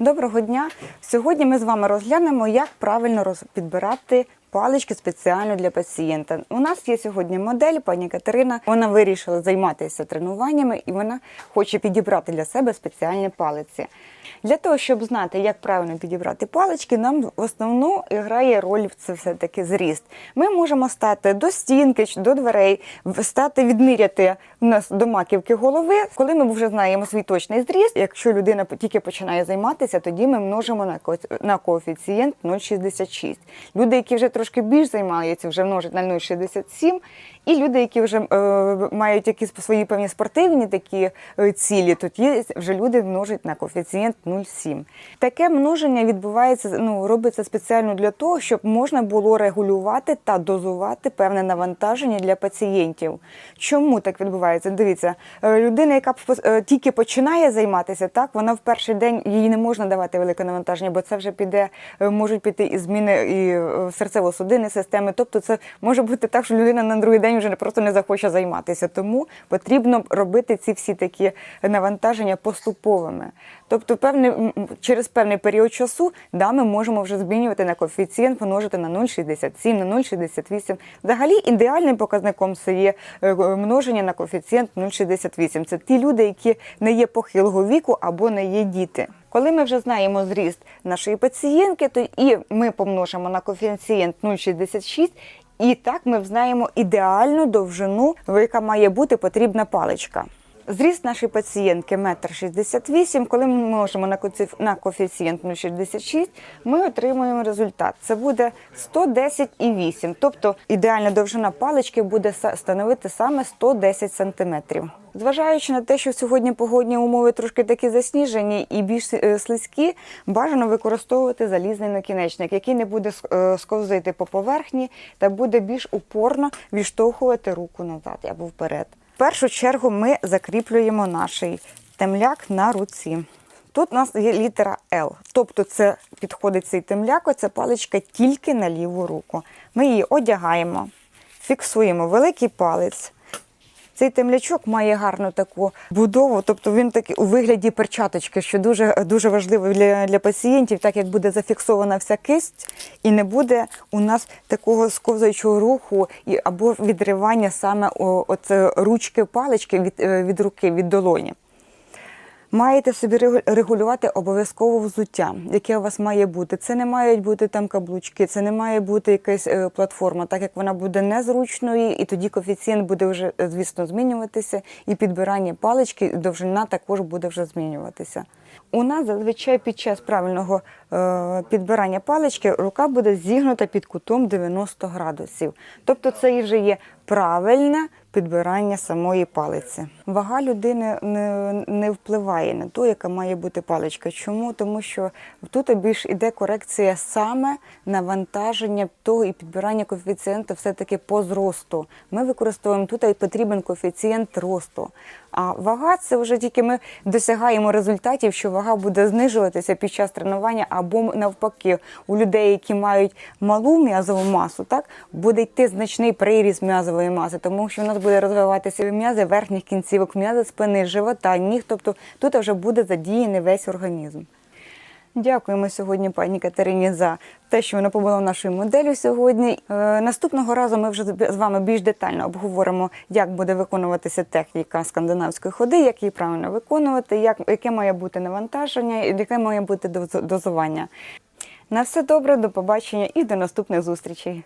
Доброго дня! Сьогодні ми з вами розглянемо, як правильно підбирати палички спеціально для пацієнта. У нас є сьогодні модель, пані Катерина. Вона вирішила займатися тренуваннями і вона хоче підібрати для себе спеціальні палиці. Для того, щоб знати, як правильно підібрати палички, нам в основну грає роль це все-таки зріст. Ми можемо стати до стінки чи до дверей, стати відміряти у нас до маківки голови. Коли ми вже знаємо свій точний зріст, якщо людина тільки починає займатися, тоді ми множимо на коефіцієнт 0,66. Люди, які вже трошки більш займаються, вже множать на 0,67. І люди, які вже е, мають якісь свої певні спортивні такі е, цілі, то ті вже люди множать на коефіцієнт 0,7. Таке множення відбувається, ну робиться спеціально для того, щоб можна було регулювати та дозувати певне навантаження для пацієнтів. Чому так відбувається? Дивіться, е, людина, яка тільки починає займатися, так вона в перший день їй не можна давати велике навантаження, бо це вже піде, можуть піти і зміни і серцево-судинної системи. Тобто, це може бути так, що людина на другий день вже просто не захоче займатися. Тому потрібно робити ці всі такі навантаження поступовими. Тобто, певний, через певний період часу да, ми можемо вже змінювати на коефіцієнт, помножити на 0,67, на 0,68. Взагалі ідеальним показником це є е, множення на коефіцієнт 0,68. Це ті люди, які не є похилого віку або не є діти. Коли ми вже знаємо зріст нашої пацієнтки, то і ми помножимо на коефіцієнт 0,66, і так ми знаємо ідеальну довжину, яка має бути потрібна паличка. Зріст нашої пацієнтки 1,68 м. Коли ми множимо на коефі- на коефіцієнт 0,66, ми отримуємо результат. Це буде 110,8. Тобто ідеальна довжина палички буде становити саме 110 сантиметрів. Зважаючи на те, що сьогодні погодні умови трошки такі засніжені і більш е, слизькі, бажано використовувати залізний накінечник, який не буде е, сковзити по поверхні та буде більш упорно відштовхувати руку назад або вперед. В першу чергу ми закріплюємо наш темляк на руці. Тут у нас є літера L, тобто це підходить цей темляк, оця паличка тільки на ліву руку. Ми її одягаємо, фіксуємо великий палець. Цей темлячок має гарну таку будову, тобто він такий у вигляді перчаточки, що дуже, дуже важливо для, для пацієнтів, так як буде зафіксована вся кисть, і не буде у нас такого сковзаючого руху і, або відривання саме от, е, ручки палички від, е, від руки, від долоні. Маєте собі регу- регулювати обов'язково взуття, яке у вас має бути. Це не мають бути там каблучки, це не має бути якась е, платформа, так як вона буде незручною, і тоді коефіцієнт буде вже, е, звісно, змінюватися, і підбирання палички, довжина також буде вже змінюватися. У нас зазвичай під час правильного е, підбирання палички рука буде зігнута під кутом 90 градусів. Тобто це вже є правильне підбирання самої палиці. Вага людини не, впливає на то, яка має бути паличка. Чому? Тому що тут більш іде корекція саме навантаження того і підбирання коефіцієнту все-таки по зросту. Ми використовуємо тут і потрібен коефіцієнт росту. А вага це вже тільки ми досягаємо результатів, що вага буде знижуватися під час тренування, або навпаки, у людей, які мають малу м'язову масу, так буде йти значний приріст м'язової маси, тому що у нас буде розвиватися м'язи верхніх кінцівок, м'язи спини, живота, ніг. Тобто тут вже буде задіяний весь організм. Дякуємо сьогодні пані Катерині за те, що вона побула нашою моделлю сьогодні. Е, наступного разу ми вже з вами більш детально обговоримо, як буде виконуватися техніка скандинавської ходи, як її правильно виконувати, як, яке має бути навантаження, і яке має бути доз- дозування. На все добре, до побачення і до наступних зустрічей.